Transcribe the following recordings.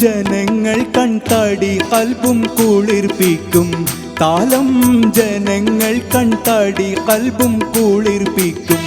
ജനങ്ങൾ കൺതാടി കൽബും കുളിർപ്പിക്കും. താലം ജനങ്ങൾ കൺതാടി കൽബും കുളിർപ്പിക്കും.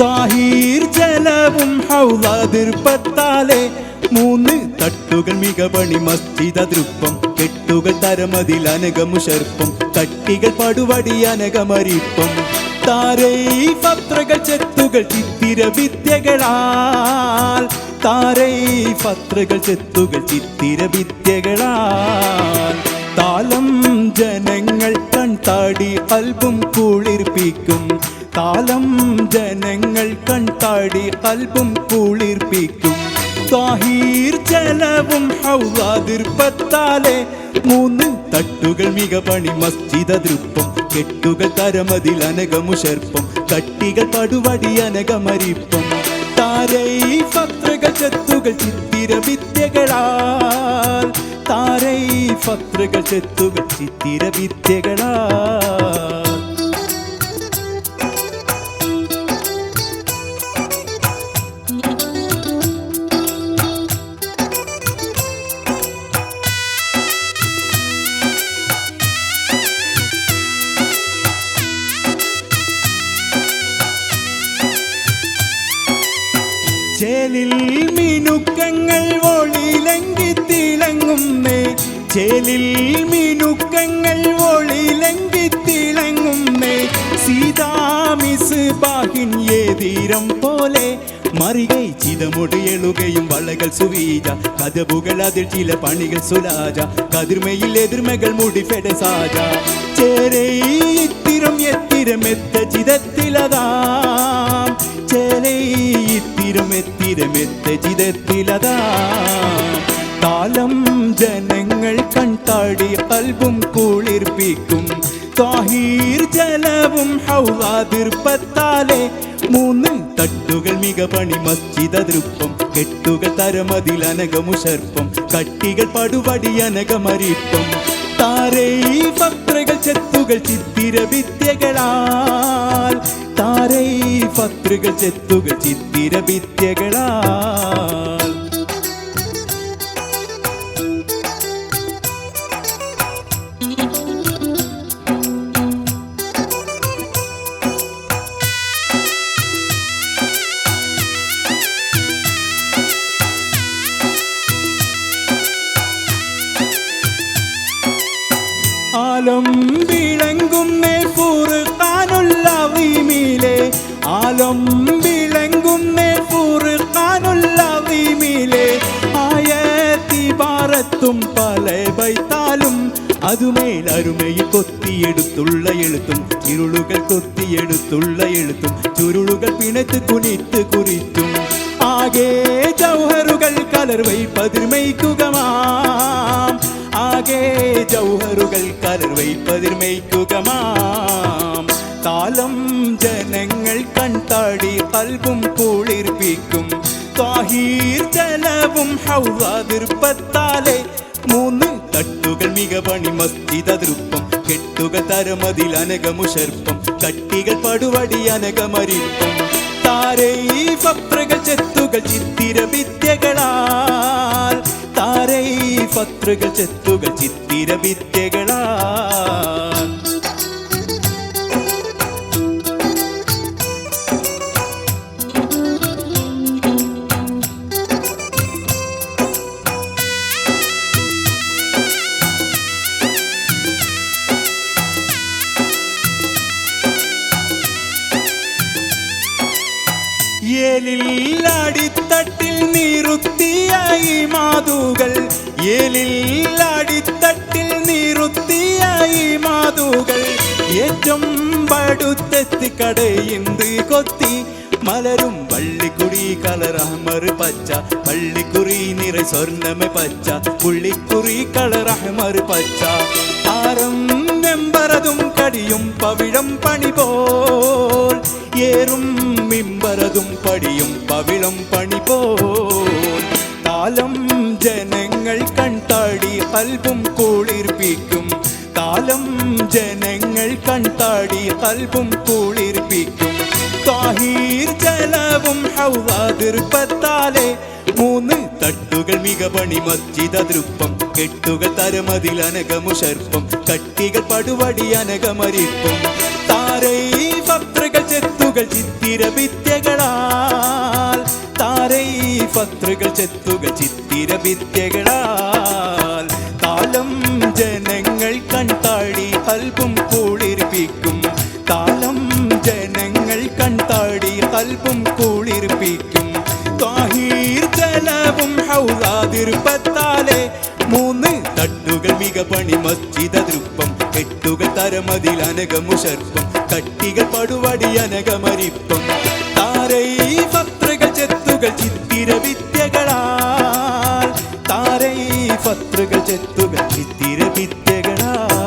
താഹീർ ജലവും ഹൗലാതിർപ്പത്താലെ മൂന്ന് തട്ടുകൾ മികപണി മസ്ജിദ തൃപ്പം കെട്ടുകൾ തരമതിൽ അനകമുഷർപ്പം. തട്ടികൾ പടുവടി അനകമരിപ്പം. താരൈ പത്രകൾ ചെത്തുകൾ ചിത്തിര വിദ്യകളാൽ താരൈ പത്രകൾ ചെത്തുകൾ ചിത്തിര വിദ്യകളാൽ. താലം ജനങ്ങൾ കൺതാടി അൽബും കുളിർപ്പിക്കും. താലം ജനങ്ങൾ കൺതാടി അൽബും കുളിർപ്പിക്കും. താഹീർ ജലവും ഹൗവാതിർപ്പത്താലെ മൂന്ന് തട്ടുകൾ മികപണി മസ്ജിദ ദൃപ്പം. കെട്ടുകൾ തരമതിൽ അനകമുഷർപ്പം തട്ടികൾ പടുവടി അനകമരിപ്പം. താരൈ പത്രക ചെത്തുകൾ ചിത്തിര വിദ്യകളാൽ. താരൈ പത്രകൾ ചെത്തുകൾ ചിത്തിര വിദ്യകളാൽ. ചേലിൽ മിനുക്കങ്ങൾ ഒളിലങ്കി തിളങ്ങുന്നേ ചേലിൽ മിനുക്കങ്ങൾ ഒളിലങ്കി തിളങ്ങുന്നേ സീതാമിസ് ബാഹിൻ ഏതീരം പോലെ മറികൈ ചിതമുടിയെളുകയും വളകൾ സുവീജ കഥബുകൾ അതിൽ ചില പണികൾ സുലാജ കതിർമയിൽ എതിർമകൾ മുടി ഫെഡസാജ ചേരേ ഇത്തിരം എത്തിരം എത്ത ചിതത്തിലതാം എത്ത ചിതത്തിലതാ. താലം ജനങ്ങൾ കൺതാടി അൽബും കുളിർപ്പിക്കും. താഹീർ ജലവും ഹൗലാതിർപ്പത്താലെ മൂന്ന് തട്ടുകൾ മികപണി മസ്ജിദ ദൃപ്പം കെട്ടുകൾ തരമതിൽ അനകമുഷർപ്പം കട്ടികൾ പടുവടി അനകമരിപ്പം താരേ പത്രകൾ ചെത്തുകൾ ചിത്തിര വിദ്യകളാൽ. താരേ പത്രകൾ ചെത്തുകൾ ചിത്തിര വിദ്യകളാൽ. ആലം വിളങ്ങുന്നേ ആലം വിളങ്ങുന്നേ ഫുർഖാനുല്ലവീമിലെ ആയത്തി ഭാരത്തും പല ബൈത്താലും അതുമേൽ അരുമയിൽ കൊത്തിയെടുത്തുള്ള എഴുത്തും ഇരുളുകൾ കൊത്തിയെടുത്തുള്ള എഴുത്തും ചുരുളുകൾ പിണത്ത് കുനിത്ത് കുറിച്ചും ആകെ ജൗഹറുകൾ കലർവൈ പതിർമൈക്കുകമാം ആകെ ജൗഹറുകൾ കലർവൈപ്പതിർമയ്ക്കുകമാം താലം ജനങ്ങൾ കൺതാടി അൽപ്പം കുളിർപ്പിക്കും. താഹീർ ജലവും ഹൗവാതിർപ്പത്താലെ മൂന്ന് തട്ടുകൾ മികപണി മസ്ജിദ കെട്ടുക തരമതിൽ അനകമുഷർപ്പം കട്ടികൾ പടുവടി അനകമരിപ്പം താരൈ പത്രകൾ ചെത്തുകൾ ചിത്തിര വിദ്യകളാൽ. താരൈ പത്രകൾ ചെത്തുകൾ ചിത്തിര വിദ്യകളാൽ. ഏലിൽ അടിത്തട്ടിൽ നീറുത്തിയായി മാതുകൾ. ഏലിൽ അടിത്തട്ടിൽ നീറുത്തിയായി മാതുകൾ. ഏറ്റം പടുത്തെത്തി കടയിന്ത് കൊത്തി. മലരും പള്ളിക്കുടി കളറഹമർ പച്ച. പള്ളിക്കുറി നിറ സ്വർണമ പച്ച. പുള്ളിക്കുറി കളറഹമർ പച്ച. ആരം വെമ്പറതും കടിയും പവിഴം പണി പോൽ. ഏറും മിമ്പറതും പടിയും പവിളം പണി പോൽ. താലം ജനങ്ങൾ കൺതാടി അൽബും കുളിർപ്പിക്കും. താലം ജനങ്ങൾ കൺതാടി അൽബും കുളിർപ്പിക്കും. താഹീർ ജലവും ഹൗവാതിർപ്പത്താലെ മൂന്ന് തട്ടുകൾ മികപണി മസ്ജിദ ദൃപ്പം കെട്ടുകൾ തരമതിൽ അനകമുഷർപ്പം കട്ടികൾ പടുവടി അനകമരിപ്പം. താരൈ പത്രകൾ ചെത്തുകൾ ചിത്തിര വിദ്യകളാൽ താരൈ പത്രുകൾ ചെത്തുക ചിത്തിര വിദ്യകളാൽ. താലം ജനങ്ങൾ കൺതാടി അൽപം കുളിർപ്പിക്കും താലം ജനങ്ങൾ കൺതാടി അൽപം കുളിർപ്പിക്കും താഹീർ ജലവും ഹൗലാതിർപ്പത്താലെ മൂന്ന് തട്ടുകൾ മിക പണി മസ്ജിദ തൃപ്പം കെട്ടുകൾ തരമതിൽ അനകമുഷർപ്പം കട്ടികൾ പടുവടി അനകമരിപ്പം. താരൈ പത്രകൾ ചെത്തുകൾ ചിത്തിര വിദ്യകളാൽ. താരൈ പത്രകൾ ചെത്തുകൾ ചിത്തിര വിദ്യകളാൽ.